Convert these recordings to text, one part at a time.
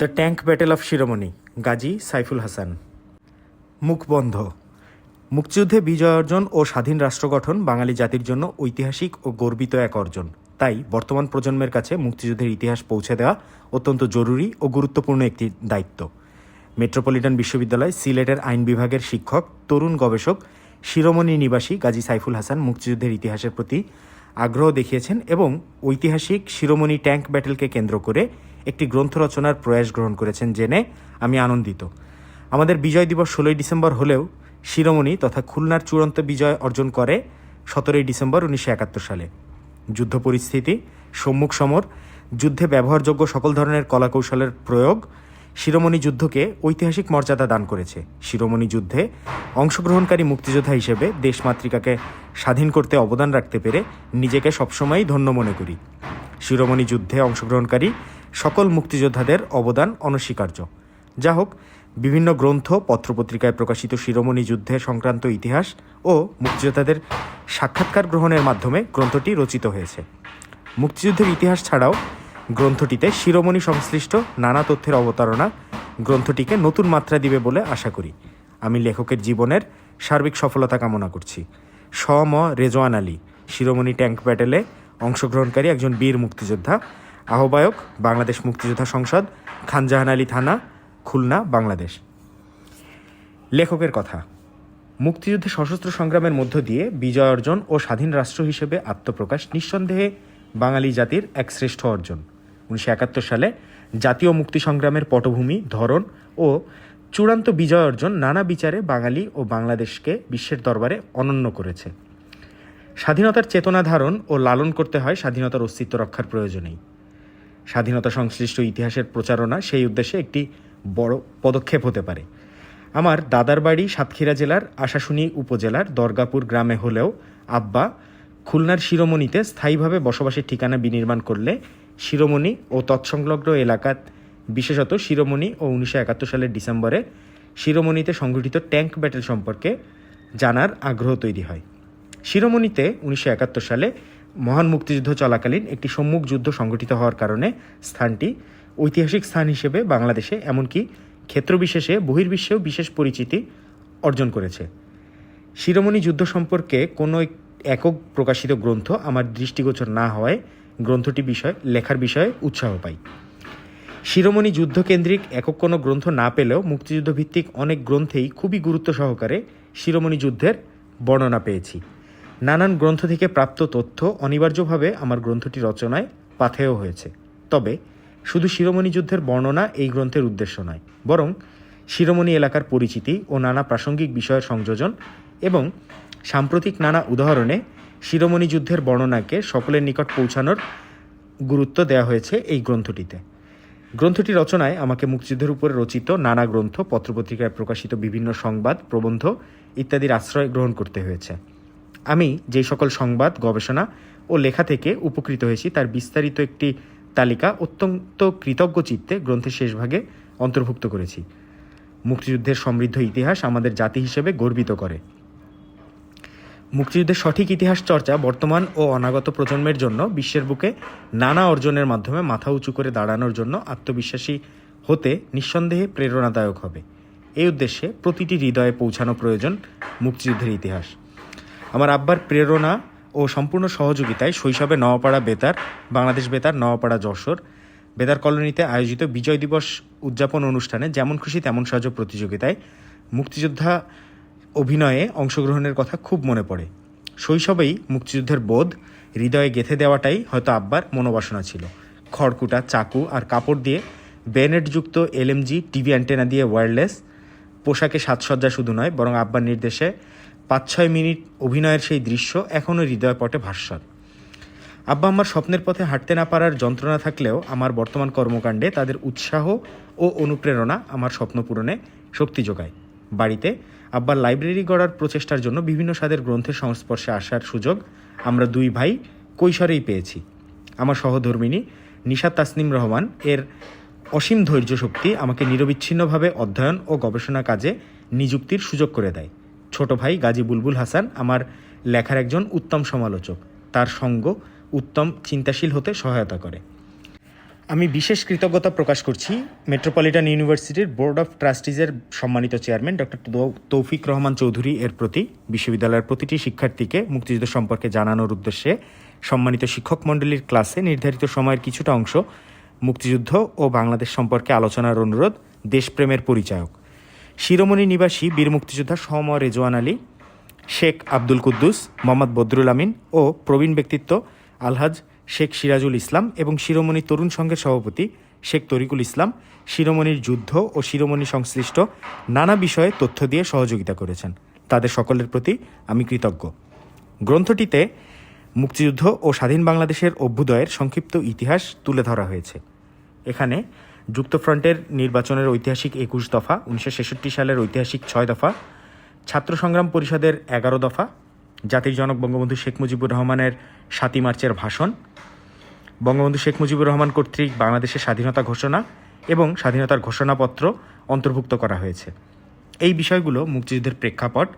The tank battle of Shiromoni, Gazi Saiful Hasan. মুখবন্ধ মুক্তিযুদ্ধে বিজয় অর্জন ও স্বাধীন রাষ্ট্র গঠন বাঙালি জাতির জন্য ঐতিহাসিক ও গর্বিত এক অর্জন। তাই বর্তমান প্রজন্মের কাছে মুক্তিযুদ্ধের ইতিহাস পৌঁছে দেওয়া অত্যন্ত জরুরি ও গুরুত্বপূর্ণ একটি দায়িত্ব। মেট্রোপলিটন বিশ্ববিদ্যালয় সিলেটের আইন বিভাগের শিক্ষক, তরুণ গবেষক, শিরোমণি নিবাসী গাজী সাইফুল হাসান মুক্তিযুদ্ধের ইতিহাসের প্রতি আগ্রহ দেখিয়েছেন এবং ঐতিহাসিক শিরোমণি ট্যাঙ্ক ব্যাটেলকে কেন্দ্র করে একটি গ্রন্থ রচনার প্রয়াস গ্রহণ করেছেন জেনে আমি আনন্দিত। আমাদের বিজয় দিবস ষোলোই ডিসেম্বর হলেও শিরোমণি তথা খুলনার চূড়ান্ত বিজয় অর্জন করে সতেরোই ডিসেম্বর উনিশশো একাত্তর সালে। যুদ্ধ পরিস্থিতি, সম্মুখ সমর, যুদ্ধে ব্যবহারযোগ্য সকল ধরনের কলাকৌশলের প্রয়োগ শিরোমণি যুদ্ধকে ঐতিহাসিক মর্যাদা দান করেছে। শিরোমণি যুদ্ধে অংশগ্রহণকারী মুক্তিযোদ্ধা হিসেবে দেশমাতৃকাকে স্বাধীন করতে অবদান রাখতে পেরে নিজেকে সবসময়ই ধন্য মনে করি। শিরোমণি যুদ্ধে অংশগ্রহণকারী সকল মুক্তিযোদ্ধাদের অবদান অনস্বীকার্য। যা হোক, বিভিন্ন গ্রন্থ, পত্রপত্রিকায় প্রকাশিত শিরোমণি যুদ্ধে সংক্রান্ত ইতিহাস ও মুক্তিযোদ্ধাদের সাক্ষাৎকার গ্রহণের মাধ্যমে গ্রন্থটি রচিত হয়েছে। মুক্তিযুদ্ধের ইতিহাস ছাড়াও গ্রন্থটিতে শিরোমণি সংশ্লিষ্ট নানা তথ্যের অবতারণা গ্রন্থটিকে নতুন মাত্রা দিবে বলে আশা করি। আমি লেখকের জীবনের সার্বিক সফলতা কামনা করছি। স, ম, রেজওয়ান আলী, শিরোমণি ট্যাঙ্ক ব্যাটেলে অংশগ্রহণকারী একজন বীর মুক্তিযোদ্ধা আহ্বায়ক, বাংলাদেশ মুক্তিযোদ্ধা সংসদ, খানজাহান আলী থানা, খুলনা, বাংলাদেশ। লেখকের কথা, মুক্তিযুদ্ধে সশস্ত্র সংগ্রামের মধ্য দিয়ে বিজয় অর্জন ও স্বাধীন রাষ্ট্র হিসেবে আত্মপ্রকাশ নিঃসন্দেহে বাঙালি জাতির এক শ্রেষ্ঠ অর্জন। উনিশশো একাত্তর সালে জাতীয় মুক্তি সংগ্রামের পটভূমি, ধরন ও চূড়ান্ত বিজয় অর্জন নানা বিচারে বাঙালি ও বাংলাদেশকে বিশ্বের দরবারে অনন্য করেছে। স্বাধীনতার চেতনা ধারণ ও লালন করতে হয় স্বাধীনতার অস্তিত্ব রক্ষার প্রয়োজনেই। স্বাধীনতা সংশ্লিষ্ট ইতিহাসের প্রচারণা সেই উদ্দেশ্যে একটি বড় পদক্ষেপ হতে পারে। আমার দাদার বাড়ি সাতক্ষীরা জেলার আশাশুনি উপজেলার দরগাপুর গ্রামে হলেও আব্বা খুলনার শিরোমণিতে স্থায়ীভাবে বসবাসের ঠিকানা বিনির্মাণ করলে শিরোমণি ও তৎসংলগ্ন এলাকাত, বিশেষত শিরোমণি ও উনিশশো একাত্তর সালের ডিসেম্বরে শিরোমণিতে সংঘটিত ট্যাঙ্ক ব্যাটেল সম্পর্কে জানার আগ্রহ তৈরি হয়। শিরোমণিতে উনিশশো একাত্তর সালে মহান মুক্তিযুদ্ধ চলাকালীন একটি সম্মুখ যুদ্ধ সংঘটিত হওয়ার কারণে স্থানটি ঐতিহাসিক স্থান হিসেবে বাংলাদেশে, এমনকি ক্ষেত্রবিশেষে বহির্বিশ্বেও বিশেষ পরিচিতি অর্জন করেছে। শিরোমণি যুদ্ধ সম্পর্কে কোনো এক- একক প্রকাশিত গ্রন্থ আমার দৃষ্টিগোচর না হওয়ায় গ্রন্থটি বিষয়, লেখার বিষয়ে উৎসাহ পাই। শিরোমণি যুদ্ধকেন্দ্রিক একক কোনো গ্রন্থ না পেলেও মুক্তিযুদ্ধ ভিত্তিক অনেক গ্রন্থেই খুবই গুরুত্ব সহকারে শিরোমণি যুদ্ধের বর্ণনা পেয়েছি। নানান গ্রন্থ থেকে প্রাপ্ত তথ্য অনিবার্যভাবে আমার গ্রন্থটি রচনায় পাথেয় হয়েছে। তবে, শুধু শিরোমণি যুদ্ধের বর্ণনা এই গ্রন্থের উদ্দেশ্য নয়, বরং শিরোমণি এলাকার পরিচিতি ও নানা প্রাসঙ্গিক বিষয়ের সংযোজন এবং সাম্প্রতিক নানা উদাহরণে শিরোমণি যুদ্ধের বর্ণনাকে সকলের নিকট পৌঁছানোর গুরুত্ব দেওয়া হয়েছে এই গ্রন্থটিতে। গ্রন্থটি রচনায় আমাকে মুক্তিযুদ্ধের উপরে রচিত নানা গ্রন্থ, পত্রপত্রিকায় প্রকাশিত বিভিন্ন সংবাদ, প্রবন্ধ ইত্যাদির আশ্রয় গ্রহণ করতে হয়েছে। আমি যে সকল সংবাদ, গবেষণা ও লেখা থেকে উপকৃত হয়েছি তার বিস্তারিত একটি তালিকা অত্যন্ত কৃতজ্ঞ চিত্তে গ্রন্থের শেষভাগে অন্তর্ভুক্ত করেছি। মুক্তিযুদ্ধের সমৃদ্ধ ইতিহাস আমাদের জাতি হিসেবে গর্বিত করে। মুক্তিযুদ্ধের সঠিক ইতিহাস চর্চা বর্তমান ও অনাগত প্রজন্মের জন্য বিশ্বের বুকে নানা অর্জনের মাধ্যমে মাথা উঁচু করে দাঁড়ানোর জন্য আত্মবিশ্বাসী হতে নিঃসন্দেহে প্রেরণাদায়ক হবে। এই উদ্দেশ্যে প্রতিটি হৃদয়ে পৌঁছানো প্রয়োজন মুক্তিযুদ্ধের ইতিহাস। আমার আব্বার প্রেরণা ও সম্পূর্ণ সহযোগিতায় শৈশবে নওয়াপাড়া বেতার, বাংলাদেশ বেতার, নওয়াপাড়া যশোর বেতার কলোনিতে আয়োজিত বিজয় দিবস উদযাপন অনুষ্ঠানে যেমন খুশি তেমন সাজ প্রতিযোগিতায় মুক্তিযোদ্ধা অভিনয়ে অংশগ্রহণের কথা খুব মনে পড়ে। শৈশবেই মুক্তিযুদ্ধের বোধ হৃদয়ে গেঁথে দেওয়াটাই হয়তো আব্বার মনোবাসনা ছিল। খড়কুটা, চাকু আর কাপড় দিয়ে বেনেটযুক্ত এলএমজি, টিভি অ্যান্টেনা দিয়ে ওয়্যারলেস, পোশাকে সাজসজ্জা শুধু নয়, বরং আব্বার নির্দেশে পাঁচ ছয় মিনিট অভিনয়ের সেই দৃশ্য এখনও হৃদয়পটে ভাস্বর আব্বা আমার স্বপ্নের পথে হাঁটতে না পারার যন্ত্রণা থাকলেও আমার বর্তমান কর্মকাণ্ডে তাদের উৎসাহ ও অনুপ্রেরণা আমার স্বপ্ন পূরণে শক্তি যোগায়। বাড়িতে আব্বার লাইব্রেরি গড়ার প্রচেষ্টার জন্য বিভিন্ন স্বাদের গ্রন্থের সংস্পর্শে আসার সুযোগ আমরা দুই ভাই কৈশোরেই পেয়েছি। আমার সহধর্মিনী নিশা তাসনিম রহমান এর অসীম ধৈর্য শক্তি আমাকে নিরবিচ্ছিন্নভাবে অধ্যয়ন ও গবেষণা কাজে নিযুক্তির সুযোগ করে দেয়। ছোট ভাই গাজী বুলবুল হাসান আমার লেখার একজন উত্তম সমালোচক। তার সঙ্গ উত্তম চিন্তাশীল হতে সহায়তা করে। আমি বিশেষ কৃতজ্ঞতা প্রকাশ করছি মেট্রোপলিটন ইউনিভার্সিটির বোর্ড অফ ট্রাস্টিজের সম্মানিত চেয়ারম্যান ডক্টর তৌফিক রহমান চৌধুরী এর প্রতি, বিশ্ববিদ্যালয়ের প্রতিটি শিক্ষার্থীকে মুক্তিযুদ্ধ সম্পর্কে জানানোর উদ্দেশ্যে সম্মানিত শিক্ষক মণ্ডলীর ক্লাসে নির্ধারিত সময়ের কিছুটা অংশ মুক্তিযুদ্ধ ও বাংলাদেশ সম্পর্কে আলোচনার অনুরোধ, দেশপ্রেমের পরিচায়ক। শিরোমণি নিবাসী বীর মুক্তিযোদ্ধা সম রেজওয়ান আলী, শেখ আব্দুল কুদ্দুস, মোহাম্মদ বদরুল আমিন ও প্রবীণ ব্যক্তিত্ব আলহাজ শেখ সিরাজুল ইসলাম এবং শিরোমণি তরুণ সংঘের সভাপতি শেখ তরিকুল ইসলাম শিরোমণির যুদ্ধ ও শিরোমণি সংশ্লিষ্ট নানা বিষয়ে তথ্য দিয়ে সহযোগিতা করেছেন। তাদের সকলের প্রতি আমি কৃতজ্ঞ। গ্রন্থটিতে মুক্তিযুদ্ধ ও স্বাধীন বাংলাদেশের অভ্যুদয়ের সংক্ষিপ্ত ইতিহাস তুলে ধরা হয়েছে। এখানে যুক্তফ্রন্টের নির্বাচনের ঐতিহাসিক একুশ দফা, উনিশশো ছেষট্টি সালের ঐতিহাসিক ছয় দফা, ছাত্র সংগ্রাম পরিষদের এগারো দফা, জাতির জনক বঙ্গবন্ধু শেখ মুজিবুর রহমানের সাতই মার্চের ভাষণ, বঙ্গবন্ধু শেখ মুজিবুর রহমান কর্তৃক বাংলাদেশের স্বাধীনতা ঘোষণা এবং স্বাধীনতার ঘোষণাপত্র অন্তর্ভুক্ত করা হয়েছে। এই বিষয়গুলো মুক্তিযুদ্ধের প্রেক্ষাপট,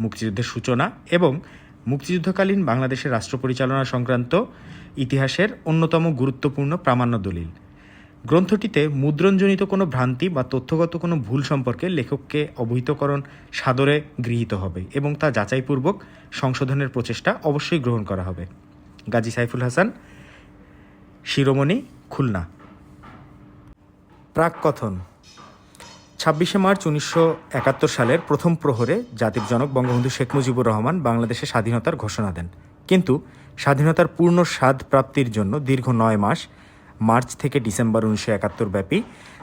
মুক্তিযুদ্ধের সূচনা এবং মুক্তিযুদ্ধকালীন বাংলাদেশের রাষ্ট্র পরিচালনা সংক্রান্ত ইতিহাসের অন্যতম গুরুত্বপূর্ণ প্রামাণ্য দলিল। গ্রন্থটিতে মুদ্রণজনিত কোনো ভ্রান্তি বা তথ্যগত কোনো ভুল সম্পর্কে লেখককে অবহিতকরণ সাদরে গৃহীত হবে এবং তা যাচাইপূর্বক সংশোধনের প্রচেষ্টা অবশ্যই গ্রহণ করা হবে। গাজী সাইফুল হাসান, শিরোমণি, খুলনা। প্রাককথন। ছাব্বিশে মার্চ উনিশশো একাত্তর সালের প্রথম প্রহরে জাতির জনক বঙ্গবন্ধু শেখ মুজিবুর রহমান বাংলাদেশে স্বাধীনতার ঘোষণা দেন। কিন্তু স্বাধীনতার পূর্ণ স্বাদ প্রাপ্তির জন্য দীর্ঘ নয় মাস মার্চ থেকে ডিসেম্বর উনিশশো একাত্তর ব্যাপী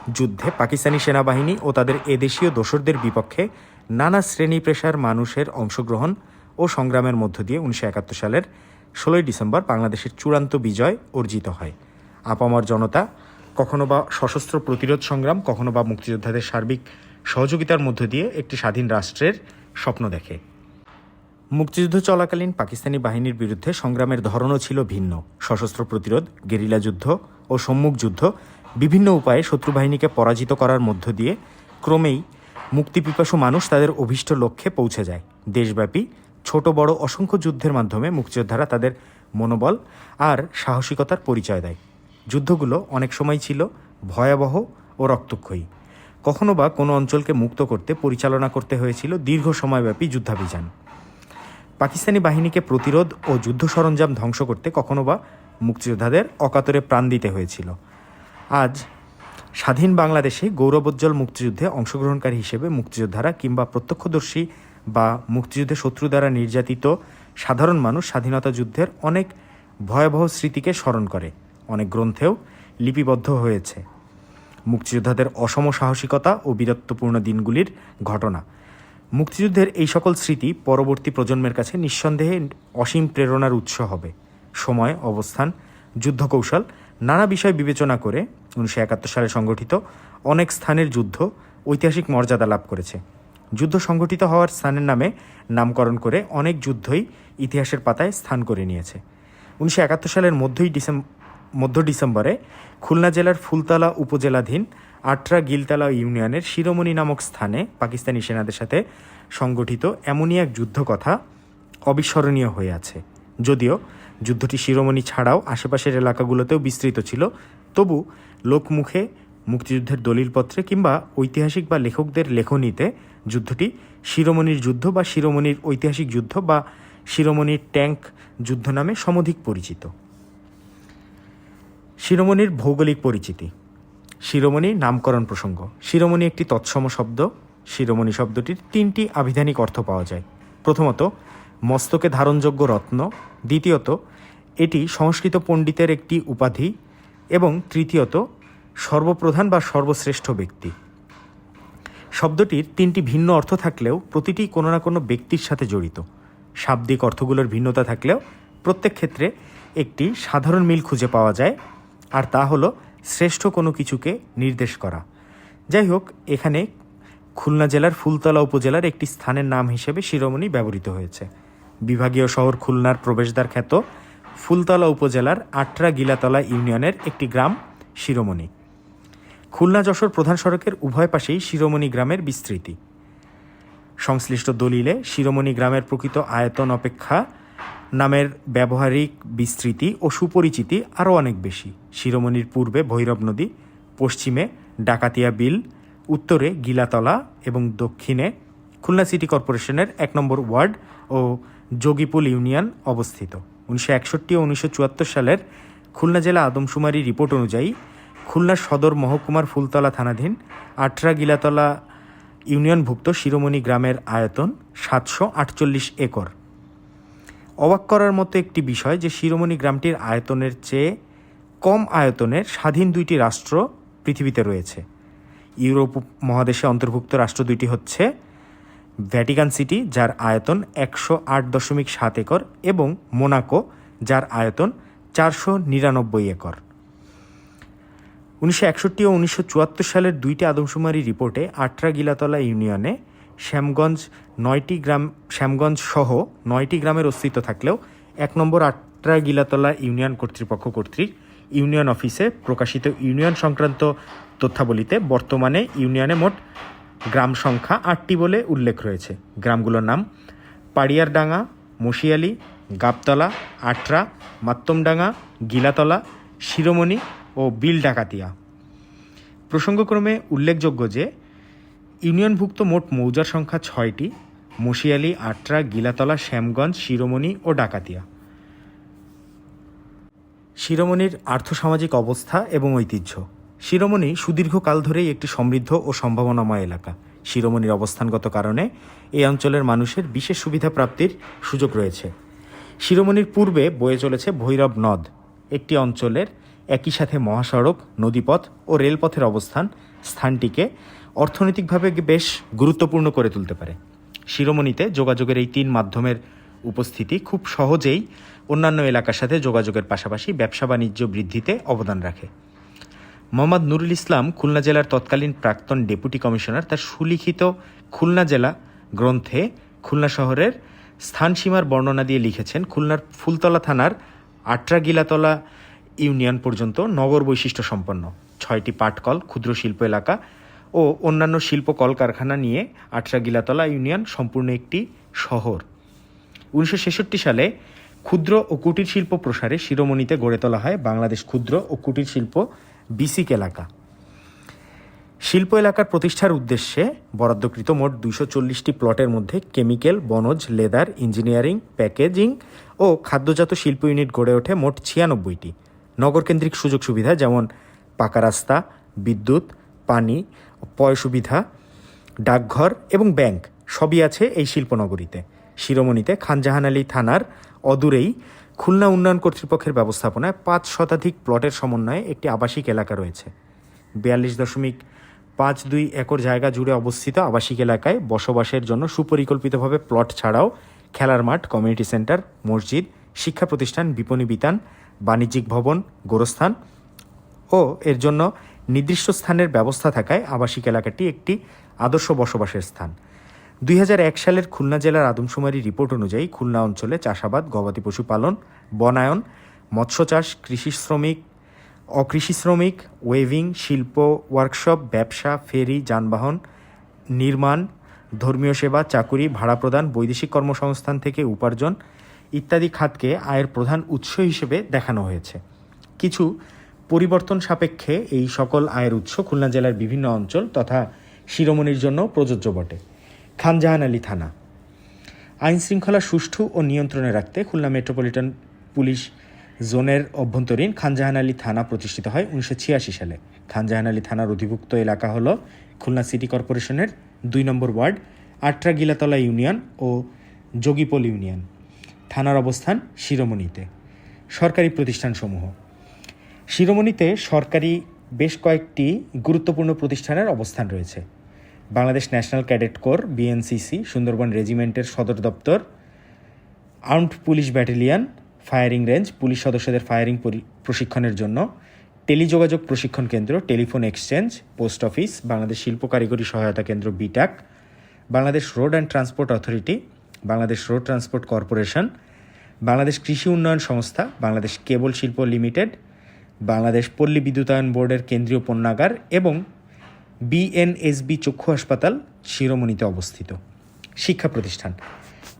যুদ্ধে পাকিস্তানি সেনাবাহিনী ও তাদের এদেশীয় দোসরদের বিপক্ষে নানা শ্রেণি পেশার মানুষের অংশগ্রহণ ও সংগ্রামের মধ্য দিয়ে উনিশশো একাত্তর সালের ষোলোই ডিসেম্বর বাংলাদেশের চূড়ান্ত বিজয় অর্জিত হয়। আপামর জনতা কখনো বা সশস্ত্র প্রতিরোধ সংগ্রাম, কখনো বা মুক্তিযোদ্ধাদের সার্বিক সহযোগিতার মধ্য দিয়ে একটি স্বাধীন রাষ্ট্রের স্বপ্ন দেখে। মুক্তিযুদ্ধ চলাকালীন পাকিস্তানি বাহিনীর বিরুদ্ধে সংগ্রামের ধরনও ছিল ভিন্ন। সশস্ত্র প্রতিরোধ, গেরিলা যুদ্ধ ও সম্মুখ যুদ্ধ বিভিন্ন উপায়ে শত্রু বাহিনীকে পরাজিত করার মধ্য দিয়ে ক্রমেই মুক্তিপিপাসু মানুষ তাদের অভীষ্ট লক্ষ্যে পৌঁছে যায়। দেশব্যাপী ছোট বড় অসংখ্য যুদ্ধের মাধ্যমে মুক্তিযোদ্ধারা তাদের মনোবল আর সাহসিকতার পরিচয় দেয়। যুদ্ধগুলো অনেক সময় ছিল ভয়াবহ ও রক্তক্ষয়ী। কখনো বা কোনো অঞ্চলকে মুক্ত করতে পরিচালনা করতে হয়েছিল দীর্ঘ সময়ব্যাপী যুদ্ধাভিযান। পাকিস্তানি বাহিনীকে প্রতিরোধ ও যুদ্ধ সরঞ্জাম ধ্বংস করতে কখনো বা মুক্তিযোদ্ধাদের অকাতরে প্রাণ দিতে হয়েছিল। আজ স্বাধীন বাংলাদেশে গৌরবোজ্জ্বল মুক্তিযুদ্ধে অংশগ্রহণকারী হিসেবে মুক্তিযোদ্ধারা কিংবা প্রত্যক্ষদর্শী বা মুক্তিযুদ্ধে শত্রু দ্বারা নির্যাতিত সাধারণ মানুষ স্বাধীনতা যুদ্ধের অনেক ভয়াবহ স্মৃতিকে স্মরণ করে, অনেক গ্রন্থেও লিপিবদ্ধ হয়েছে। মুক্তিযোদ্ধাদের অসম সাহসিকতা ও বীরত্বপূর্ণ দিনগুলির ঘটনা। মুক্তিযুদ্ধের এই সকল স্মৃতি পরবর্তী প্রজন্মের কাছে নিঃসন্দেহে অসীম প্রেরণার উৎস হবে। সময়, অবস্থান যুদ্ধ কৌশল নানা বিষয় বিবেচনা করে উনিশশো একাত্তর সালে সংগঠিত অনেক স্থানের যুদ্ধ ঐতিহাসিক মর্যাদা লাভ করেছে। যুদ্ধ সংগঠিত হওয়ার স্থানের নামে নামকরণ করে অনেক যুদ্ধই ইতিহাসের পাতায় স্থান করে নিয়েছে। উনিশশো একাত্তর সালের মধ্যই ডিসেম্বর মধ্য ডিসেম্বরে খুলনা জেলার ফুলতলা উপজেলাধীন আটরা গিলতলা ইউনিয়নের শিরোমণি নামক স্থানে পাকিস্তানি সেনাদের সাথে সংগঠিত এমনই এক যুদ্ধ কথা অবিস্মরণীয় হয়ে আছে। যদিও যুদ্ধটি শিরোমণি ছাড়াও আশেপাশের এলাকাগুলোতেও বিস্তৃত ছিল, তবু লোকমুখে মুক্তিযুদ্ধের দলিলপত্রে কিংবা ঐতিহাসিক বা লেখকদের লেখনীতে যুদ্ধটি শিরোমণির যুদ্ধ বা শিরোমণির ঐতিহাসিক যুদ্ধ বা শিরোমণির ট্যাঙ্ক যুদ্ধ নামে সমধিক পরিচিত। শিরোমণির ভৌগোলিক পরিচিতি শিরোমণি নামকরণ প্রসঙ্গ। শিরোমণি একটি তৎসম শব্দ। শিরোমণি শব্দটির তিনটি আবিধানিক অর্থ পাওয়া যায়। প্রথমত, মস্তকে ধারণযোগ্য রত্ন। দ্বিতীয়ত, এটি সংস্কৃত পণ্ডিতের একটি উপাধি। এবং তৃতীয়ত, সর্বপ্রধান বা সর্বশ্রেষ্ঠ ব্যক্তি। শব্দটির তিনটি ভিন্ন অর্থ থাকলেও প্রতিটি কোনো না কোনো ব্যক্তির সাথে জড়িত। শাব্দিক অর্থগুলোর ভিন্নতা থাকলেও প্রত্যেক ক্ষেত্রে একটি সাধারণ মিল খুঁজে পাওয়া যায়। আর তা হলো শ্রেষ্ঠ কোনো কিছুকে নির্দেশ করা। যাই হোক এখানে খুলনা জেলার ফুলতলা উপজেলার একটি স্থানের নাম হিসেবে শিরোমণি ব্যবহৃত হয়েছে। বিভাগীয় শহর খুলনার প্রবেশদ্বার খ্যাত ফুলতলা উপজেলার আটরা গিলাতলা ইউনিয়নের একটি গ্রাম শিরোমণি। খুলনা যশোর প্রধান সড়কের উভয় পাশেই শিরোমণি গ্রামের বিস্তৃতি। সংশ্লিষ্ট দলিলে শিরোমণি গ্রামের প্রকৃত আয়তন অপেক্ষা নামের ব্যবহারিক বিস্তৃতি ও সুপরিচিতি আরও অনেক বেশি। শিরোমণির পূর্বে ভৈরব নদী, পশ্চিমে ডাকাতিয়া বিল, উত্তরে গিলাতলা এবং দক্ষিণে খুলনা সিটি কর্পোরেশনের এক নম্বর ওয়ার্ড ও যোগীপুল ইউনিয়ন অবস্থিত। উনিশশো একষট্টি ও উনিশশো চুয়াত্তর সালের খুলনা জেলা আদমশুমারি রিপোর্ট অনুযায়ী খুলনা সদর মহকুমার ফুলতলা থানাধীন আটরা গিলাতলা ইউনিয়নভুক্ত শিরোমণি গ্রামের আয়তন সাতশো আটচল্লিশ একর। অবাক করার মতো একটি বিষয় যে শিরোমণি গ্রামটির আয়তনের চেয়ে কম আয়তনের স্বাধীন দুইটি রাষ্ট্র পৃথিবীতে রয়েছে। ইউরোপ মহাদেশে অন্তর্ভুক্ত রাষ্ট্র দুইটি হচ্ছে ভ্যাটিকান সিটি, যার আয়তন একশো আট দশমিক সাত একর, এবং মোনাকো, যার আয়তন চারশো নিরানব্বই একর। উনিশশো একষট্টি ও উনিশশো চুয়াত্তর সালের দুইটি আদমশুমারি রিপোর্টে আটরা গিলাতলা ইউনিয়নে শ্যামগঞ্জ নয়টি গ্রাম, শ্যামগঞ্জ সহ নয়টি গ্রামের অস্তিত্ব থাকলেও এক নম্বর আটরা গিলাতলা ইউনিয়ন কর্তৃপক্ষ কর্তৃক ইউনিয়ন অফিসে প্রকাশিত ইউনিয়ন সংক্রান্ত তথ্যাবলিতে বর্তমানে ইউনিয়নে মোট গ্রাম সংখ্যা আটটি বলে উল্লেখ রয়েছে। গ্রামগুলোর নাম পাড়িয়ারডাঙ্গা, মশিয়ালি, গাবতলা, আটরা, মাত্তমডাঙ্গা, গিলাতলা, শিরোমণি ও বিল ডাকাতিয়া প্রসঙ্গক্রমে উল্লেখযোগ্য যে ইউনিয়নভুক্ত মোট মৌজার সংখ্যা ছয়টি মশিয়ালি আটরা, গিলাতলা, শ্যামগঞ্জ, শিরোমণি ও ডাকাতিয়া। শিরোমণির আর্থসামাজিক অবস্থা এবং ঐতিহ্য। শিরোমণি সুদীর্ঘকাল ধরেই একটি সমৃদ্ধ ও সম্ভাবনাময় এলাকা। শিরোমণির অবস্থানগত কারণে এই অঞ্চলের মানুষের বিশেষ সুবিধা প্রাপ্তির সুযোগ রয়েছে। শিরোমণির পূর্বে বয়ে চলেছে ভৈরব নদ, একটি অঞ্চলের একই সাথে মহাসড়ক, নদীপথ ও রেলপথের অবস্থান স্থানটিকে অর্থনৈতিকভাবে বেশ গুরুত্বপূর্ণ করে তুলতে পারে। শিরোমণিতে যোগাযোগের এই তিন মাধ্যমের উপস্থিতি খুব সহজেই অন্যান্য এলাকার সাথে যোগাযোগের পাশাপাশি ব্যবসা বাণিজ্য বৃদ্ধিতে অবদান রাখে। মোহাম্মদ নুরুল ইসলাম খুলনা জেলার তৎকালীন প্রাক্তন ডেপুটি কমিশনার, তার সুলিখিত খুলনা জেলা গ্রন্থে খুলনা শহরের স্থানসীমার বর্ণনা দিয়ে লিখেছেন, খুলনার ফুলতলা থানার আটরা গিলাতলা ইউনিয়ন পর্যন্ত নগর বৈশিষ্ট্য সম্পন্ন। ছয়টি পাটকল, ক্ষুদ্র শিল্প এলাকা ও অন্যান্য শিল্প কলকারখানা নিয়ে আটরা গিলাতলা ইউনিয়ন সম্পূর্ণ একটি শহর। উনিশশো ছেষট্টি সালে ক্ষুদ্র ও কুটির শিল্প প্রসারে শিরোমণিতে গড়ে তোলা হয় বাংলাদেশ ক্ষুদ্র ও কুটির শিল্প বিসিক এলাকা। শিল্প এলাকার প্রতিষ্ঠার উদ্দেশ্যে বরাদ্দকৃত মোট দুইশো চল্লিশটি প্লটের মধ্যে কেমিক্যাল, বনজ, লেদার, ইঞ্জিনিয়ারিং, প্যাকেজিং ও খাদ্যজাত শিল্প ইউনিট গড়ে ওঠে মোট ছিয়ানব্বইটি। নগরকেন্দ্রিক সুযোগ সুবিধা যেমন পাকা রাস্তা, বিদ্যুৎ, পানি পয় সুবিধা ডাকঘর এবং ব্যাংক সবই আছে এই শিল্পনগরীতে। শিরোমণিতে খানজাহান আলী থানার অদূরেই খুলনা উন্নয়ন কর্তৃপক্ষের ব্যবস্থাপনায় পাঁচ শতাধিক প্লটের সমন্বয়ে একটি আবাসিক এলাকা রয়েছে। বিয়াল্লিশ দশমিক পাঁচ দুই একর জায়গা জুড়ে অবস্থিত আবাসিক এলাকায় বসবাসের জন্য সুপরিকল্পিতভাবে প্লট ছাড়াও খেলার মাঠ, কমিউনিটি সেন্টার, মসজিদ শিক্ষা প্রতিষ্ঠান বিপণী বিতান, বাণিজ্যিক ভবন, গোরস্থান ও এর জন্য নির্দিষ্ট স্থানের ব্যবস্থা থাকায় আবাসিক এলাকাটি একটি আদর্শ বসবাসের স্থান। দুই হাজার এক সালের খুলনা জেলার আদমশুমারি রিপোর্ট অনুযায়ী খুলনা অঞ্চলে চাষাবাদ, গবাদি পশুপালন বনায়ন, মৎস্য চাষ, কৃষি শ্রমিক, অকৃষি শ্রমিক, ওয়েভিং, শিল্প, ওয়ার্কশপ, ব্যবসা, ফেরি, যানবাহন, নির্মাণ, ধর্মীয় সেবা, চাকুরি, ভাড়া প্রদান, বৈদেশিক কর্মসংস্থান থেকে উপার্জন ইত্যাদি খাতকে আয়ের প্রধান উৎস হিসেবে দেখানো হয়েছে। কিছু পরিবর্তন সাপেক্ষে এই সকল আয়ের উৎস খুলনা জেলার বিভিন্ন অঞ্চল তথা শিরোমণির জন্য প্রযোজ্য বটে। খানজাহান আলী থানা। আইন শৃঙ্খলা সুষ্ঠু ও নিয়ন্ত্রণে রাখতে খুলনা মেট্রোপলিটন পুলিশ জোনের অভ্যন্তরীণ খানজাহান আলী থানা প্রতিষ্ঠিত হয় উনিশশো ছিয়াশি সালে। খানজাহান আলী থানার অধিভুক্ত এলাকা হল খুলনা সিটি কর্পোরেশনের দুই নম্বর ওয়ার্ড আট্রা গিলাতলা ইউনিয়ন ও যোগীপল ইউনিয়ন। থানার অবস্থান শিরোমণিতে। সরকারি প্রতিষ্ঠানসমূহ। শিরোমণিতে সরকারি বেশ কয়েকটি গুরুত্বপূর্ণ প্রতিষ্ঠানের অবস্থান রয়েছে। Bangladesh national cadet corps, BNCC, Sundarban regiment সদর দপ্তর, armed police battalion, firing range, police সদস্যদের ফায়ারিং পরি- প্রশিক্ষণের জন্য, টেলিযোগাযোগ প্রশিক্ষণ কেন্দ্র, telephone exchange, post office, Bangladesh শিল্প কারিগরি সহায়তা কেন্দ্র, BITAC, Bangladesh road and transport authority, Bangladesh road transport corporation, Bangladesh কৃষি উন্নয়ন সংস্থা, বাংলাদেশ কেবল শিল্প লিমিটেড বাংলাদেশ পল্লী বিদ্যুতায়ন বোর্ডের কেন্দ্রীয় পণ্যাগার এবং বিএনএসবি চক্ষু হাসপাতাল শিরোমণিতে অবস্থিত। শিক্ষা প্রতিষ্ঠান।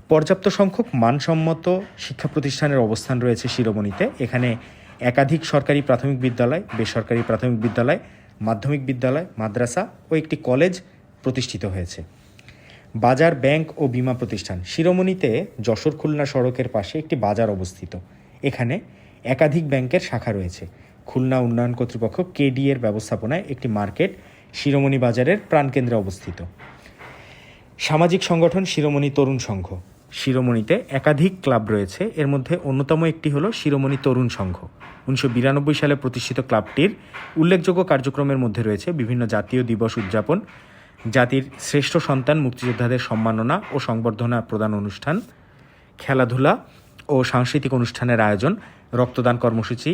পর্যাপ্ত সংখ্যক মানসম্মত শিক্ষা প্রতিষ্ঠানের অবস্থান রয়েছে শিরোমণিতে। এখানে একাধিক সরকারি প্রাথমিক বিদ্যালয়, বেসরকারি প্রাথমিক বিদ্যালয়, মাধ্যমিক বিদ্যালয়, মাদ্রাসা ও একটি কলেজ প্রতিষ্ঠিত হয়েছে। বাজার, ব্যাংক ও বীমা প্রতিষ্ঠান। শিরোমণিতে যশোর খুলনা সড়কের পাশে একটি বাজার অবস্থিত। এখানে একাধিক ব্যাংকের শাখা রয়েছে। খুলনা উন্নয়ন কর্তৃপক্ষ কেডি এর ব্যবস্থাপনায় একটি মার্কেট শিরোমণি বাজারের প্রাণকেন্দ্রে অবস্থিত। সামাজিক সংগঠন শিরোমণি তরুণ সংঘ। শিরোমণিতে একাধিক ক্লাব রয়েছে। এর মধ্যে অন্যতম একটি হলো শিরোমণি তরুণ সংঘ। উনিশশো বিরানব্বই সালে প্রতিষ্ঠিত ক্লাবটির উল্লেখযোগ্য কার্যক্রমের মধ্যে রয়েছে বিভিন্ন জাতীয় দিবস উদযাপন, জাতির শ্রেষ্ঠ সন্তান, মুক্তিযোদ্ধাদের সম্মাননা ও সংবর্ধনা প্রদান অনুষ্ঠান, খেলাধুলা ও সাংস্কৃতিক অনুষ্ঠানের আয়োজন রক্তদান কর্মসূচি,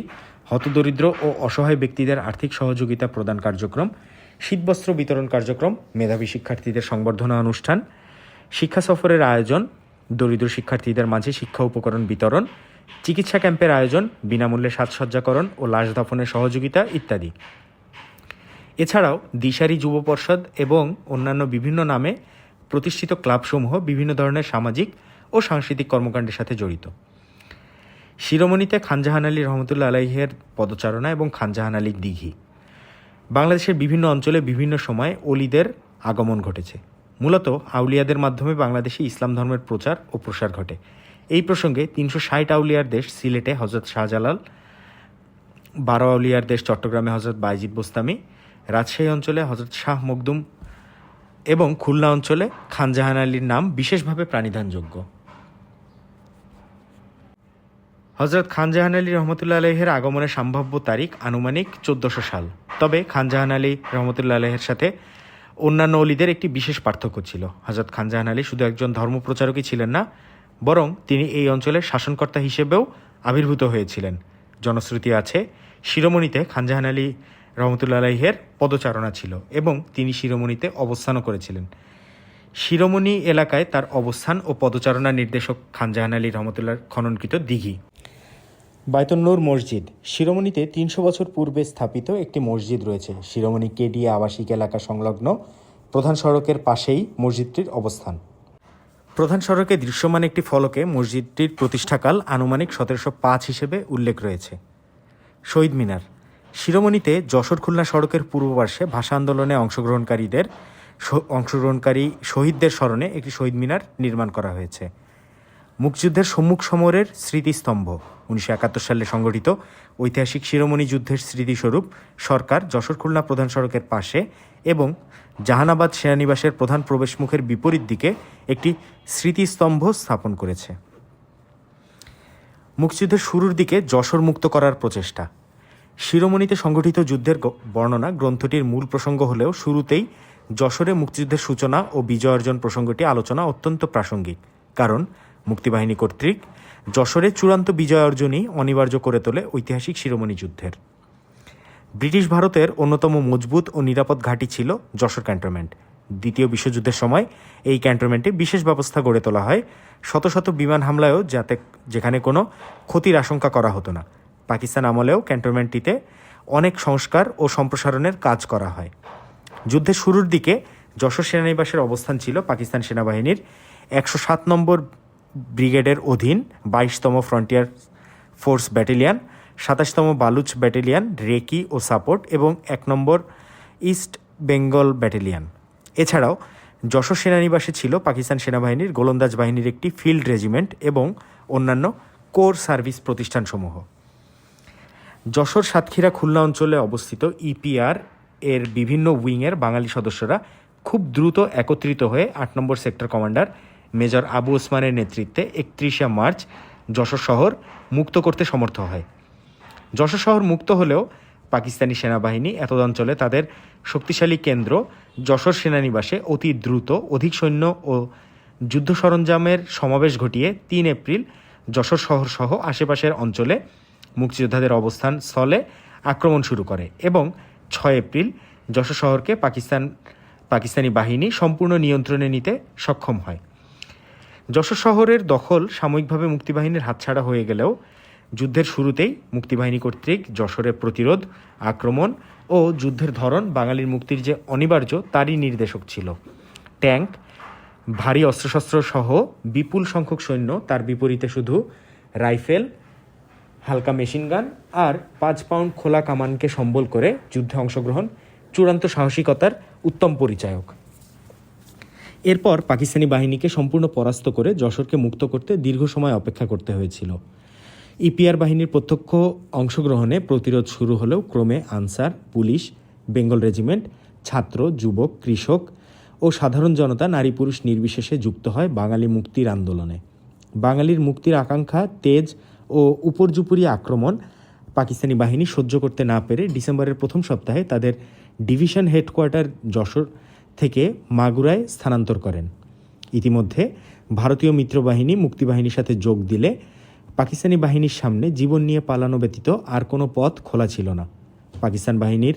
হতদরিদ্র ও অসহায় ব্যক্তিদের আর্থিক সহযোগিতা প্রদান কার্যক্রম, শীতবস্ত্র বিতরণ কার্যক্রম, মেধাবী শিক্ষার্থীদের সংবর্ধনা অনুষ্ঠান, শিক্ষা সফরের আয়োজন, দরিদ্র শিক্ষার্থীদের মাঝে শিক্ষা উপকরণ বিতরণ, চিকিৎসা ক্যাম্পের আয়োজন, বিনামূল্যে সাজসজ্জাকরণ ও লাশ দাফনের সহযোগিতা ইত্যাদি। এছাড়াও দিশারি যুব পর্ষদ এবং অন্যান্য বিভিন্ন নামে প্রতিষ্ঠিত ক্লাবসমূহ বিভিন্ন ধরনের সামাজিক ও সাংস্কৃতিক কর্মকাণ্ডের সাথে জড়িত। শিরোমণিতে খানজাহান আলী রহমতুল্লা আলাইহের পদচারণা এবং খানজাহান আলী দিঘি। বাংলাদেশের বিভিন্ন অঞ্চলে বিভিন্ন সময়ে অলিদের আগমন ঘটেছে। মূলত আউলিয়াদের মাধ্যমে বাংলাদেশে ইসলাম ধর্মের প্রচার ও প্রসার ঘটে। এই প্রসঙ্গে তিনশো ষাট আউলিয়ার দেশ সিলেটে হজরত শাহজালাল, বারো আউলিয়ার দেশ চট্টগ্রামে হজরত বাইজিদ বোস্তামি, রাজশাহী অঞ্চলে হজরত শাহ মকদুম এবং খুলনা অঞ্চলে খানজাহান আলীর নাম বিশেষভাবে প্রাণিধানযোগ্য হজরত খানজাহান আলী রহমতুল্লা আলহের আগমনের সম্ভাব্য তারিখ আনুমানিক চোদ্দশো সাল। তবে খানজাহান আলী রহমতুল্লা আলহের সাথে অন্যান্য অলিদের একটি বিশেষ পার্থক্য ছিল। হজরত খানজাহান আলী শুধু একজন ধর্মপ্রচারকই ছিলেন না, বরং তিনি এই অঞ্চলের শাসনকর্তা হিসেবেও আবির্ভূত হয়েছিলেন। জনশ্রুতি আছে, শিরোমণিতে খানজাহান আলী রহমতুল্লা আলাইহের পদচারণা ছিল এবং তিনি শিরোমণিতে অবস্থানও করেছিলেন। শিরোমণি এলাকায় তার অবস্থান ও পদচারণা নির্দেশক খানজাহান আলী রহমতুল্লার খননকৃত দিঘি। বায়তুন্নুর মসজিদ। শিরোমণিতে তিনশো বছর পূর্বে স্থাপিত একটি মসজিদ রয়েছে। শিরোমণি কেডি আবাসিক এলাকা সংলগ্ন প্রধান সড়কের পাশেই মসজিদটির অবস্থান। প্রধান সড়কে দৃশ্যমান একটি ফলকে মসজিদটির প্রতিষ্ঠাকাল আনুমানিক সতেরোশো পাঁচ হিসেবে উল্লেখ রয়েছে। শহীদ মিনার। শিরোমণিতে যশোর খুলনা সড়কের পূর্ব পার্শ্বে ভাষা আন্দোলনে অংশগ্রহণকারীদের অংশগ্রহণকারী শহীদদের স্মরণে একটি শহীদ মিনার নির্মাণ করা হয়েছে। মুক্তিযুদ্ধের সম্মুখ সমরের স্মৃতিস্তম্ভ। উনিশশো একাত্তর সালে সংগঠিত ঐতিহাসিক শিরোমণি যুদ্ধের স্মৃতিস্বরূপ সরকার যশোর খুলনা প্রধান সড়কের পাশে এবং জাহানাবাদ সেনানিবাসের প্রধান প্রবেশমুখের বিপরীত দিকে একটি স্মৃতিস্তম্ভ স্থাপন করেছে। মুক্তিযুদ্ধের শুরুর দিকে যশোর মুক্ত করার প্রচেষ্টা। শিরোমণিতে সংগঠিত যুদ্ধের বর্ণনা গ্রন্থটির মূল প্রসঙ্গ হলেও শুরুতেই যশোরে মুক্তিযুদ্ধের সূচনা ও বিজয় অর্জন প্রসঙ্গটি আলোচনা অত্যন্ত প্রাসঙ্গিক। কারণ মুক্তিবাহিনী কর্তৃক যশোরে চূড়ান্ত বিজয় অর্জনই অনিবার্য করে তোলে ঐতিহাসিক শিরোমণি যুদ্ধের। ব্রিটিশ ভারতের অন্যতম মজবুত ও নিরাপদ ঘাঁটি ছিল যশোর ক্যান্টনমেন্ট। দ্বিতীয় বিশ্বযুদ্ধের সময় এই ক্যান্টনমেন্টে বিশেষ ব্যবস্থা গড়ে তোলা হয়। শত শত বিমান হামলায়ও যাতে যেখানে কোনো ক্ষতির আশঙ্কা করা হতো না। পাকিস্তান আমলেও ক্যান্টনমেন্টটিতে অনেক সংস্কার ও সম্প্রসারণের কাজ করা হয়। যুদ্ধের শুরুর দিকে যশোর সেনানিবাসের অবস্থান ছিল পাকিস্তান সেনাবাহিনীর একশো সাত নম্বর ব্রিগেডের অধীন বাইশতম ফ্রন্টিয়ার ফোর্স ব্যাটালিয়ান, সাতাশতম বালুচ ব্যাটালিয়ান, রেকি ও সাপোর্ট এবং এক নম্বর ইস্ট বেঙ্গল ব্যাটালিয়ান। এছাড়াও যশোর সেনানিবাসে ছিল পাকিস্তান সেনাবাহিনীর গোলন্দাজ বাহিনীর একটি ফিল্ড রেজিমেন্ট এবং অন্যান্য কোর সার্ভিস প্রতিষ্ঠানসমূহ। যশোর সাতক্ষীরা খুলনা অঞ্চলে অবস্থিত ইপিআর এর বিভিন্ন উইংয়ের বাঙালি সদস্যরা খুব দ্রুত একত্রিত হয়ে আট নম্বর সেক্টর কমান্ডার মেজর আবু ওসমানের নেতৃত্বে একত্রিশে মার্চ যশোর শহর মুক্ত করতে সমর্থ হয়। যশোর শহর মুক্ত হলেও পাকিস্তানি সেনাবাহিনী এতদ অঞ্চলে তাদের শক্তিশালী কেন্দ্র যশোর সেনানিবাসে অতি দ্রুত অধিক সৈন্য ও যুদ্ধ সরঞ্জামের সমাবেশ ঘটিয়ে তিন এপ্রিল যশোর শহর সহ আশেপাশের অঞ্চলে মুক্তিযোদ্ধাদের অবস্থান স্থলে আক্রমণ শুরু করে এবং ছয় এপ্রিল যশোর শহরকে পাকিস্তান, পাকিস্তানি বাহিনী সম্পূর্ণ নিয়ন্ত্রণে নিতে সক্ষম হয়। যশোর শহরের দখল সাময়িকভাবে মুক্তিবাহিনীর হাতছাড়া হয়ে গেলেও যুদ্ধের শুরুতেই মুক্তিবাহিনী কর্তৃক যশোরের প্রতিরোধ, আক্রমণ ও যুদ্ধের ধরন বাঙালির মুক্তির যে অনিবার্য তারই নির্দেশক ছিল। ট্যাঙ্ক, ভারী অস্ত্রশস্ত্র সহ বিপুল সংখ্যক সৈন্য, তার বিপরীতে শুধু রাইফেল, হালকা মেশিনগান আর পাঁচ পাউন্ড খোলা কামানকে সম্বল করে যুদ্ধে অংশগ্রহণ, চূড়ান্ত সাহসিকতার উত্তম পরিচায়ক। এরপর পাকিস্তানি বাহিনীকে সম্পূর্ণ পরাস্ত করে যশোরকে মুক্ত করতে দীর্ঘ সময় অপেক্ষা করতে হয়েছিল। ইপিআর বাহিনীর প্রত্যক্ষ অংশগ্রহণে প্রতিরোধ শুরু হলেও ক্রমে আনসার, পুলিশ, বেঙ্গল রেজিমেন্ট, ছাত্র, যুবক, কৃষক ও সাধারণ জনতা, নারী পুরুষ নির্বিশেষে যুক্ত হয় বাঙালি মুক্তির আন্দোলনে। বাঙালির মুক্তির আকাঙ্ক্ষা, তেজ ও উপর্যুপুরি আক্রমণ পাকিস্তানি বাহিনী সহ্য করতে না পেরে ডিসেম্বরের প্রথম সপ্তাহে তাদের ডিভিশন হেডকোয়ার্টার যশোর থেকে মাগুরায় স্থানান্তর করেন। ইতিমধ্যে ভারতীয় মিত্রবাহিনী মুক্তিবাহিনীর সাথে যোগ দিলে পাকিস্তানি বাহিনীর সামনে জীবন নিয়ে পালানো ব্যতীত আর কোনো পথ খোলা ছিল না। পাকিস্তান বাহিনীর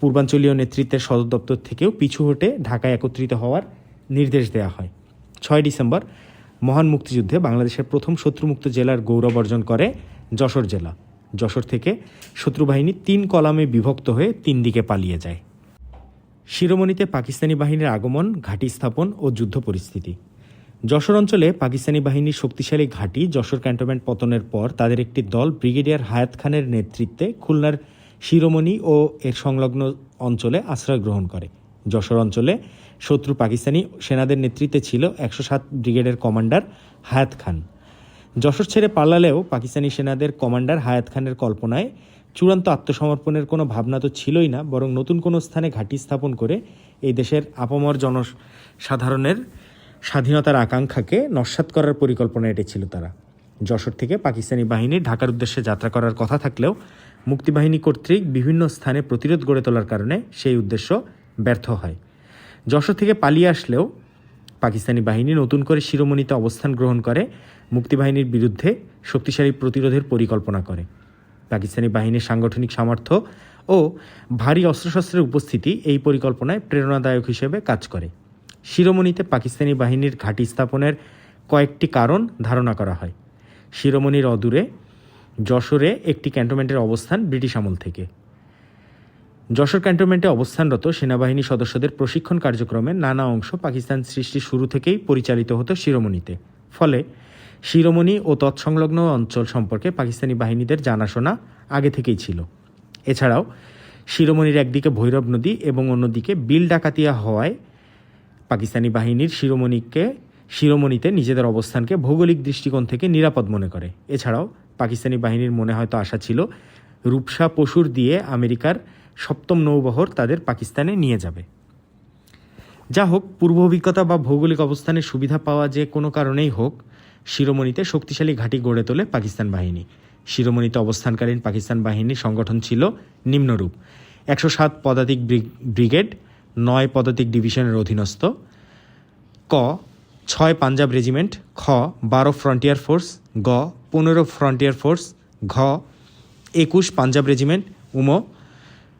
পূর্বাঞ্চলীয় নেতৃত্বের সদর দপ্তর থেকেও পিছু হটে ঢাকায় একত্রিত হওয়ার নির্দেশ দেওয়া হয়। ছয় ডিসেম্বর মহান মুক্তিযুদ্ধে বাংলাদেশের প্রথম শত্রুমুক্ত জেলার গৌরব অর্জন করে যশোর জেলা। যশোর থেকে শত্রুবাহিনী তিন কলামে বিভক্ত হয়ে তিন দিকে পালিয়ে যায়। শিরোমণিতে পাকিস্তানি বাহিনীর আগমন, ঘাঁটি স্থাপন ও যুদ্ধ পরিস্থিতি। যশোর অঞ্চলে পাকিস্তানি বাহিনীর শক্তিশালী ঘাঁটি যশোর ক্যান্টনমেন্ট পতনের পর তাদের একটি দল ব্রিগেডিয়ার হায়াত খানের নেতৃত্বে খুলনার শিরোমণি ও এর সংলগ্ন অঞ্চলে আশ্রয় গ্রহণ করে। যশোর অঞ্চলে শত্রু পাকিস্তানি সেনাদের নেতৃত্বে ছিল একশো সাত ব্রিগেডের কমান্ডার হায়াত খান। যশোর ছেড়ে পালালেও পাকিস্তানি সেনাদের কমান্ডার হায়াত খানের কল্পনায় চূড়ান্ত আত্মসমর্পণের কোনো ভাবনা তো ছিলই না, বরং নতুন কোনো স্থানে ঘাঁটি স্থাপন করে এই দেশের আপামর জনসাধারণের স্বাধীনতার আকাঙ্ক্ষাকে নস্যাৎ করার পরিকল্পনা এটি ছিল তারা। যশোর থেকে পাকিস্তানি বাহিনী ঢাকার উদ্দেশ্যে যাত্রা করার কথা থাকলেও মুক্তিবাহিনী কর্তৃক বিভিন্ন স্থানে প্রতিরোধ গড়ে তোলার কারণে সেই উদ্দেশ্য ব্যর্থ হয়। যশোর থেকে পালিয়ে আসলেও পাকিস্তানি বাহিনী নতুন করে শিরোমণিতে অবস্থান গ্রহণ করে, মুক্তিবাহিনীর বিরুদ্ধে শক্তিশালী প্রতিরোধের পরিকল্পনা করে। পাকিস্তানি বাহিনীর সাংগঠনিক সামর্থ্য ও ভারী অস্ত্রশস্ত্রের উপস্থিতি এই পরিকল্পনায় প্রেরণাদায়ক হিসেবে কাজ করে। শিরোমণিতে পাকিস্তানি বাহিনীর ঘাঁটি স্থাপনের কয়েকটি কারণ ধারণা করা হয়। শিরোমণির অদূরে যশোরে একটি ক্যান্টনমেন্টের অবস্থান ব্রিটিশ আমল থেকে। যশোর ক্যান্টনমেন্টে অবস্থানরত সেনাবাহিনী সদস্যদের প্রশিক্ষণ কার্যক্রমে নানা অংশ পাকিস্তান সৃষ্টি শুরু থেকেই পরিচালিত হতো শিরোমণিতে। ফলে শিরোমণি ও তৎসংলগ্ন অঞ্চল সম্পর্কে পাকিস্তানি বাহিনীদের জানাশোনা আগে থেকেই ছিল। এছাড়াও, শিরোমণির একদিকে ভৈরব নদী এবং অন্যদিকে বিল ডাকাতিয়া হওয়ায় পাকিস্তানি বাহিনীর শিরোমণিকে, শিরোমণিতে নিজেদের অবস্থানকে ভৌগোলিক দৃষ্টিকোণ থেকে নিরাপদ মনে করে। এছাড়াও, পাকিস্তানি বাহিনীর মনে হয়তো আশা ছিল, রূপসা পশুর দিয়ে আমেরিকার সপ্তম নৌবহর তাদের পাকিস্তানে নিয়ে যাবে। যা হোক পূর্ব অভিজ্ঞতা বা ভৌগোলিক অবস্থানের সুবিধা পাওয়া যে কোনো কারণেই হোক শিরোমণিতে শক্তিশালী ঘাঁটি গড়ে তোলে পাকিস্তান বাহিনী। শিরোমণিতে অবস্থানকালীন পাকিস্তান বাহিনীর সংগঠন ছিল নিম্নরূপ। একশো সাত পদাতিক ব্রিগেড, নয় পদাতিক ডিভিশনের অধীনস্থ। ক, ছয় পাঞ্জাব রেজিমেন্ট, খ, বারো ফ্রন্টিয়ার ফোর্স, গ, পনেরো ফ্রন্টিয়ার ফোর্স, ঘ, একুশ পাঞ্জাব রেজিমেন্ট, উম,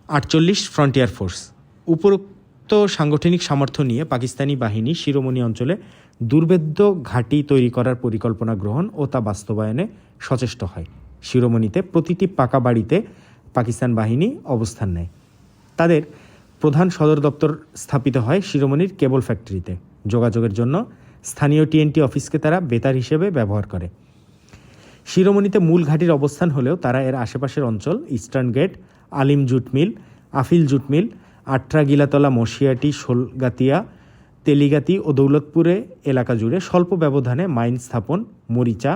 আটচল্লিশ ফ্রন্টিয়ার ফোর্স। উপরোক্ত সাংগঠনিক সামর্থ্য নিয়ে পাকিস্তানি বাহিনী শিরোমণি অঞ্চলে দুর্ভেদ্য ঘাঁটি তৈরি করার পরিকল্পনা গ্রহণ ও তা বাস্তবায়নে সচেষ্ট হয়। শিরোমণিতে প্রতিটি পাকা বাড়িতে পাকিস্তান বাহিনী অবস্থান নেয়। তাদের প্রধান সদর দপ্তর স্থাপিত হয় শিরোমণির কেবল ফ্যাক্টরিতে। যোগাযোগের জন্য স্থানীয় টিএনটি অফিসকে তারা বেতার হিসেবে ব্যবহার করে। শিরোমণিতে মূল ঘাঁটির অবস্থান হলেও তারা এর আশেপাশের অঞ্চল, eastern gate, Alim jute mill, Afil jute mill Atra Gilatala Mashiati, Sholgatia Teligati ও দৌলতপুরে এলাকা জুড়ে স্বল্প ব্যবধানে মাইন স্থাপন, মরিচা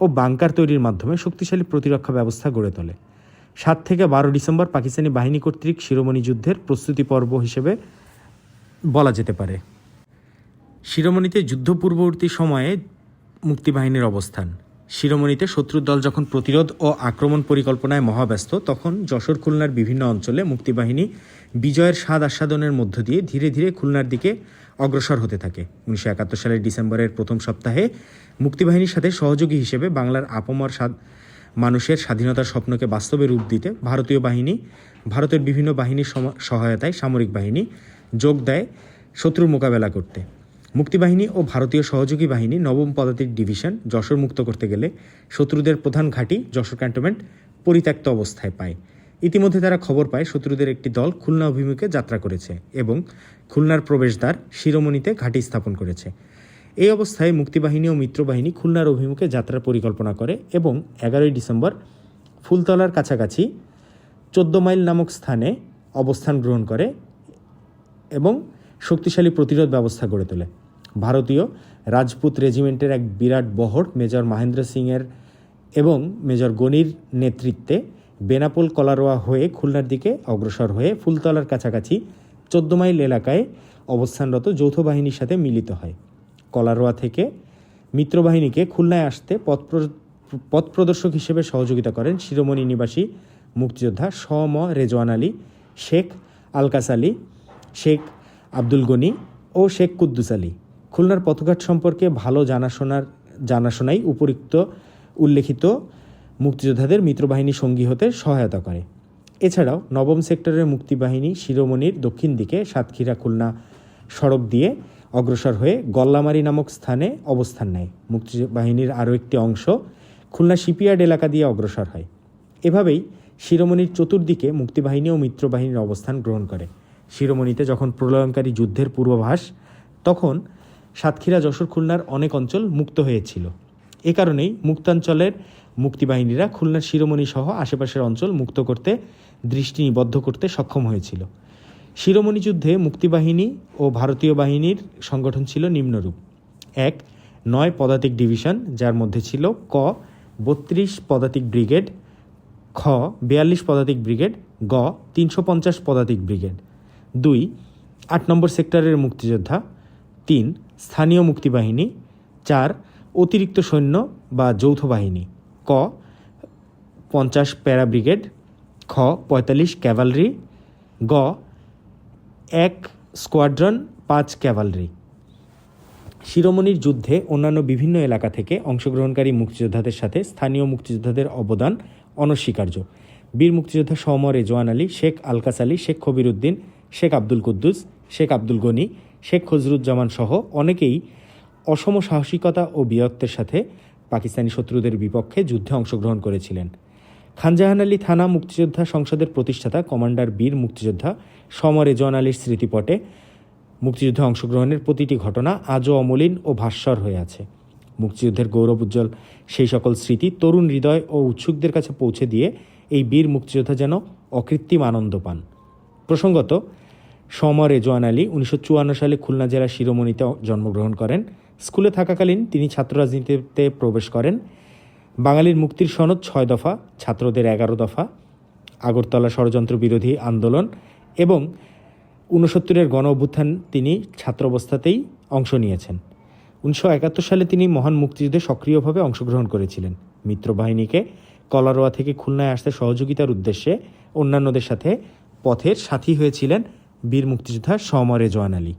ও বাংকার তৈরির মাধ্যমে শক্তিশালী প্রতিরক্ষা ব্যবস্থা গড়ে তোলে। সাত থেকে বারো ডিসেম্বর পাকিস্তানি বাহিনী কর্তৃক শিরোমণি যুদ্ধের প্রস্তুতি পর্ব হিসেবে বলা যেতে পারে। শিরোমণিতে যুদ্ধ পূর্ববর্তী সময়ে মুক্তিবাহিনীর অবস্থান। শিরোমণিতে শত্রুর দল যখন প্রতিরোধ ও আক্রমণ পরিকল্পনায় মহাব্যস্ত, তখন যশোর খুলনার বিভিন্ন অঞ্চলে মুক্তিবাহিনী বিজয়ের স্বাদ আস্বাদনের মধ্য দিয়ে ধীরে ধীরে খুলনার দিকে অগ্রসর হতে থাকে। উনিশশো একাত্তর সালের ডিসেম্বরের প্রথম সপ্তাহে মুক্তিবাহিনীর সাথে সহযোগী হিসেবে বাংলার আপমর মানুষের স্বাধীনতার স্বপ্নকে বাস্তবে রূপ দিতে ভারতীয় বাহিনী, ভারতের বিভিন্ন বাহিনীর সহায়তায় সামরিক বাহিনী যোগ দেয় শত্রুর মোকাবেলা করতে। মুক্তিবাহিনী ও ভারতীয় সহযোগী বাহিনী নবম পদাতিক ডিভিশন যশোর মুক্ত করতে গেলে শত্রুদের প্রধান ঘাঁটি যশোর ক্যান্টনমেন্ট পরিত্যক্ত অবস্থায় পায়। ইতিমধ্যে তারা খবর পায় শত্রুদের একটি দল খুলনা অভিমুখে যাত্রা করেছে এবং খুলনার প্রবেশদ্বার শিরোমণিতে ঘাঁটি স্থাপন করেছে। এই অবস্থায় মুক্তিবাহিনী ও মিত্রবাহিনী খুলনার অভিমুখে যাত্রার পরিকল্পনা করে এবং এগারোই ডিসেম্বর ফুলতলার কাছাকাছি চোদ্দ মাইল নামক স্থানে অবস্থান গ্রহণ করে এবং শক্তিশালী প্রতিরোধ ব্যবস্থা গড়ে তোলে। ভারতীয় রাজপুত রেজিমেন্টের এক বিরাট বহর মেজর মহেন্দ্র সিংয়ের এবং মেজর গনির নেতৃত্বে বেনাপোল কলারোয়া হয়ে খুলনার দিকে অগ্রসর হয়ে ফুলতলার কাছাকাছি চোদ্দ মাইল এলাকায় অবস্থানরত যৌথ বাহিনীর সাথে মিলিত হয়। কলারোয়া থেকে মিত্রবাহিনীকে খুলনায় আসতে পথ পথ প্রদর্শক হিসেবে সহযোগিতা করেন শিরোমণি নিবাসী মুক্তিযোদ্ধা সম রেজওয়ান আলী, শেখ আলকাস আলী, শেখ আব্দুল গনি ও শেখ কুদ্দুস আলী। খুলনার পথঘাট সম্পর্কে ভালো জানাশোনার জানাশোনাই উপরিক্ত উল্লেখিত মুক্তিযোদ্ধাদের মিত্রবাহিনী সঙ্গী হতে সহায়তা করে। এছাড়াও নবম সেক্টরের মুক্তিবাহিনী শিরোমণির দক্ষিণ দিকে সাতক্ষীরা খুলনা সড়ক দিয়ে অগ্রসর হয়ে গল্লামারি নামক স্থানে অবস্থান নেয়। মুক্তিবাহিনীর আরও একটি অংশ খুলনা শিপিয়ার্ড এলাকা দিয়ে অগ্রসর হয়। এভাবেই শিরোমণির চতুর্দিকে মুক্তিবাহিনী ও মিত্রবাহিনীর অবস্থান গ্রহণ করে। শিরোমণিতে যখন প্রলয়ঙ্কারী যুদ্ধের পূর্বাভাস, তখন সাতক্ষীরা যশোর খুলনার অনেক অঞ্চল মুক্ত হয়েছিল। এ কারণেই মুক্তাঞ্চলের মুক্তিবাহিনীরা খুলনার শিরোমণি সহ আশেপাশের অঞ্চল মুক্ত করতে দৃষ্টি নিবদ্ধ করতে সক্ষম হয়েছিল। শিরোমণি যুদ্ধে মুক্তিবাহিনী ও ভারতীয় বাহিনীর সংগঠন ছিল নিম্নরূপ। এক, নয় পদাতিক ডিভিশন, যার মধ্যে ছিল ক, বত্রিশ পদাতিক ব্রিগেড, খ, বিয়াল্লিশ পদাতিক ব্রিগেড, গ, তিনশো পঞ্চাশ পদাতিক ব্রিগেড। দুই, আট নম্বর সেক্টরের মুক্তিযোদ্ধা। তিন, স্থানীয় মুক্তিবাহিনী। চার, অতিরিক্ত সৈন্য বা যৌথ বাহিনী। ক, পঞ্চাশ প্যারা ব্রিগেড, খ, পঁয়তাল্লিশ ক্যাভালরি, গ, এক স্কোয়াড্রন, পাঁচ ক্যাভালরি। শিরোমণির যুদ্ধে অন্যান্য বিভিন্ন এলাকা থেকে অংশগ্রহণকারী মুক্তিযোদ্ধাদের সাথে স্থানীয় মুক্তিযোদ্ধাদের অবদান অনস্বীকার্য। বীর মুক্তিযোদ্ধা সম রেজওয়ান আলী, শেখ আলকাস আলী, শেখ কবির উদ্দিন শেখ আব্দুল কুদ্দুস, শেখ আব্দুল গনি, শেখ খজরুজ্জামান সহ অনেকেই অসম সাহসিকতা ও বীরত্বের সাথে পাকিস্তানি শত্রুদের বিপক্ষে যুদ্ধে অংশগ্রহণ করেছিলেন। খানজাহান আলী থানা মুক্তিযোদ্ধা সংসদের প্রতিষ্ঠাতা কমান্ডার বীর মুক্তিযোদ্ধা সম রেজওয়ান আলীর স্মৃতিপটে মুক্তিযুদ্ধে অংশগ্রহণের প্রতিটি ঘটনা আজও অমলিন ও ভাস্বর হয়ে আছে। মুক্তিযুদ্ধের গৌরব উজ্জ্বল। সেই সকল স্মৃতি তরুণ হৃদয় ও উৎসুকদের কাছে পৌঁছে দিয়ে এই বীর মুক্তিযোদ্ধা যেন অকৃত্রিম আনন্দ পান। প্রসঙ্গত সম রেজওয়ান আলী উনিশশো চুয়ান্ন সালে খুলনা জেলার শিরোমণিতে জন্মগ্রহণ করেন। স্কুলে থাকাকালীন তিনি ছাত্র রাজনীতিতে প্রবেশ করেন। বাঙালির মুক্তির সনদ ছয় দফা, ছাত্রদের এগারো দফা, আগরতলা ষড়যন্ত্র বিরোধী আন্দোলন এবং ঊনসত্তরের গণ অভ্যুত্থান তিনি ছাত্র অবস্থাতেই অংশ নিয়েছেন। উনিশশো একাত্তর সালে তিনি মহান মুক্তিযুদ্ধে সক্রিয়ভাবে অংশগ্রহণ করেছিলেন। মিত্রবাহিনীকে কলারোয়া থেকে খুলনায় আসতে সহযোগিতার উদ্দেশ্যে অন্যান্যদের সাথে পথের সাথী হয়েছিলেন বীর মুক্তিযোদ্ধা সমরে রেজওয়ান আলী।